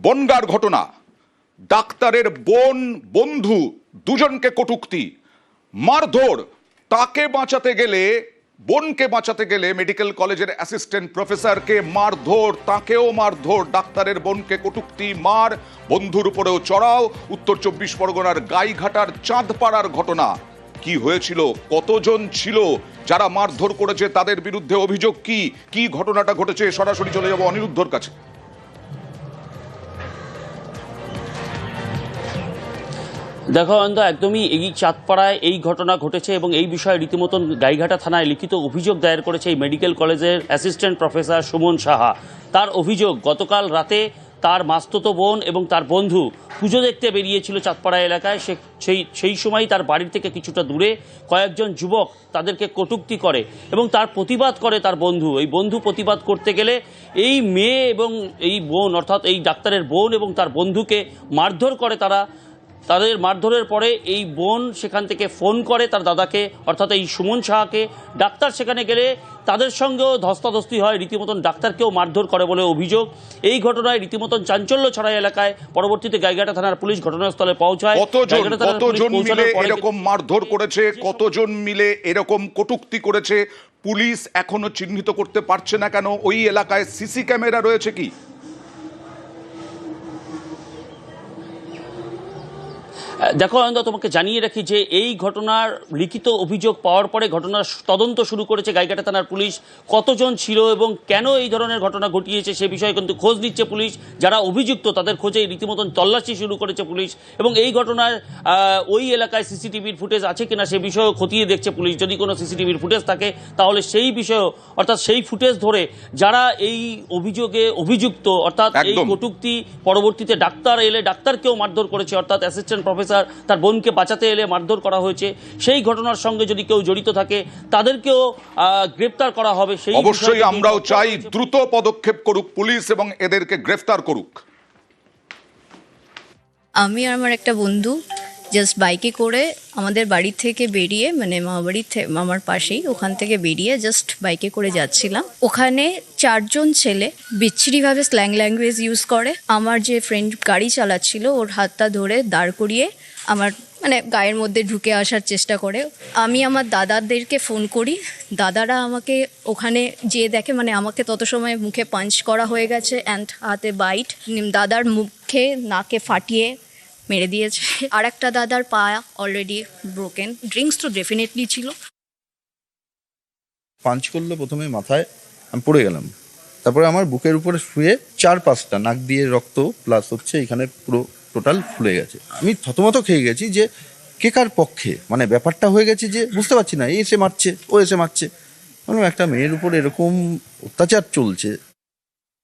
বনগার ঘটনা। ডাক্তারের বোন, বন্ধু দুজনকে কটুক্তি। মারধর, তাকে বাঁচাতে গেলে, বোনকে বাঁচাতে গেলে মেডিকেল কলেজের অ্যাসিস্ট্যান্ট প্রফেসরকে মারধর, তাকেও মারধর, ডাক্তারের বোনকে কটুক্তি, মার, বন্ধুর উপরেও চড়াও, উত্তর চব্বিশ পরগনার গাইঘাটার চাঁদপাড়ার ঘটনা। কি হয়েছিল? কতজন ছিল? যারা মারধর করেছে, তাদের বিরুদ্ধে অভিযোগ কি? কি ঘটনাটা ঘটেছে? সরাসরি চলে যাব অনিরুদ্ধর কাছে। দেখো অন্ত একদমই এই চাঁদপাড়ায় এই ঘটনা ঘটেছে এবং এই বিষয়ে রীতিমতন গাইঘাটা থানায় লিখিত অভিযোগ দায়ের করেছে এই মেডিকেল কলেজের অ্যাসিস্ট্যান্ট প্রফেসর সুমন সাহা। তার অভিযোগ, গতকাল রাতে তার মাস্ততো বোন এবং তার বন্ধু পুজো দেখতে বেরিয়েছিল চাঁদপাড়া এলাকায়। সে সেই সেই সময় তার বাড়ির থেকে কিছুটা দূরে কয়েকজন যুবক তাদেরকে কটুক্তি করে এবং তার প্রতিবাদ করে তার বন্ধু। এই বন্ধু প্রতিবাদ করতে গেলে এই মেয়ে এবং এই বোন, অর্থাৎ এই ডাক্তারের বোন এবং তার বন্ধুকে মারধর করে তারা তাদের মারধরের পরে এই বোন সেখান থেকে ফোন করে তার দাদাকে অর্থাৎ এই সুমন সাহাকে। ডাক্তার সেখানে গেলে তাদের সঙ্গেও ধস্তাধস্তি হয় রীতিমতন ডাক্তারকেও মারধর করে বলে অভিযোগ। এই ঘটনায় রীতিমতন চাঞ্চল্য ছড়াই এলাকায়। পরবর্তীতে গাইঘাটা থানার পুলিশ ঘটনাস্থলে পৌঁছায়। কতজন গাইঘাটা থানার পুলিশ কতজন মিলে এরকম মারধর করেছে? কতজন মিলে এরকম কটুক্তি করেছে? পুলিশ এখনও চিহ্নিত করতে পারছে না কেন? ওই এলাকায় সিসি ক্যামেরা রয়েছে কি? দেখো অয়ন্দা তোমাকে জানিয়ে রাখি যে এই ঘটনার লিখিত অভিযোগ পাওয়ার পরে ঘটনার তদন্ত শুরু করেছে গাইঘাটা থানার পুলিশ। কতজন ছিল এবং কেন এই ধরনের ঘটনা ঘটিয়েছে সে বিষয়ে কিন্তু খোঁজ নিচ্ছে পুলিশ। যারা অভিযুক্ত তাদের খোঁজে রীতিমতন তল্লাশি শুরু করেছে পুলিশ। এবং এই ঘটনার ওই এলাকায় সিসিটিভির ফুটেজ আছে কিনা সে বিষয়েও খতিয়ে দেখছে পুলিশ। যদি কোনো সিসিটিভির ফুটেজ থাকে তাহলে সেই বিষয়েও অর্থাৎ সেই ফুটেজ ধরে যারা এই অভিযোগে অভিযুক্ত অর্থাৎ এই কটুক্তি পরবর্তীতে ডাক্তার এলে ডাক্তারকেও মারধর করেছে অর্থাৎ অ্যাসিস্ট্যান্ট প্রফেসর তার বোনকে বাঁচাতে এলে মারধর করা হয়েছে। সেই ঘটনার সঙ্গে যদি কেউ জড়িত থাকে তাদেরকেও আহ, গ্রেপ্তার করা হবে। সেই অবশ্যই আমরাও চাই দ্রুত পদক্ষেপ করুক পুলিশ এবং এদেরকে গ্রেফতার করুক। আমি আমার একটা বন্ধু জাস্ট বাইকে করে আমাদের বাড়ি থেকে বেরিয়ে মানে মামা বাড়ির থেকে মামার পাশেই ওখান থেকে বেরিয়ে জাস্ট বাইকে করে যাচ্ছিলাম। ওখানে চারজন ছেলে বিচ্ছিরিভাবে স্ল্যাং ল্যাঙ্গুয়েজ ইউজ করে। আমার যে ফ্রেন্ড গাড়ি চালাচ্ছিল, ওর হাতটা ধরে দাঁড় করিয়ে আমার মানে গায়ের মধ্যে ঢুকে আসার চেষ্টা করে। আমি আমার দাদাদেরকে ফোন করি। দাদারা আমাকে ওখানে যেয়ে দেখে মানে আমাকে তত সময় মুখে পাঞ্চ করা হয়ে গেছে অ্যান্ড হাতে বাইট দাদার মুখে, নাকে ফাটিয়ে মেরে দিয়েছে। আর একটা দাদার পা অলরেডি ব্রোকেন ড্রিঙ্কস তো ডেফিনেটলি ছিল। পাঞ্চ করল প্রথমে মাথায়, আমি পড়ে গেলাম। তারপরে আমার বুকের উপরে শুয়ে চার পাঁচটা নাক দিয়ে রক্ত প্লাস হচ্ছে এখানে পুরো টোটাল ফুলে গেছে। আমি থতমত খেয়ে গেছি যে কে কার পক্ষে? মানে ব্যাপারটা হয়ে গেছে যে বুঝতে পারছি না এসে মারছে, ও এসে মারছে। একটা মেয়ের উপর এরকম অত্যাচার চলছে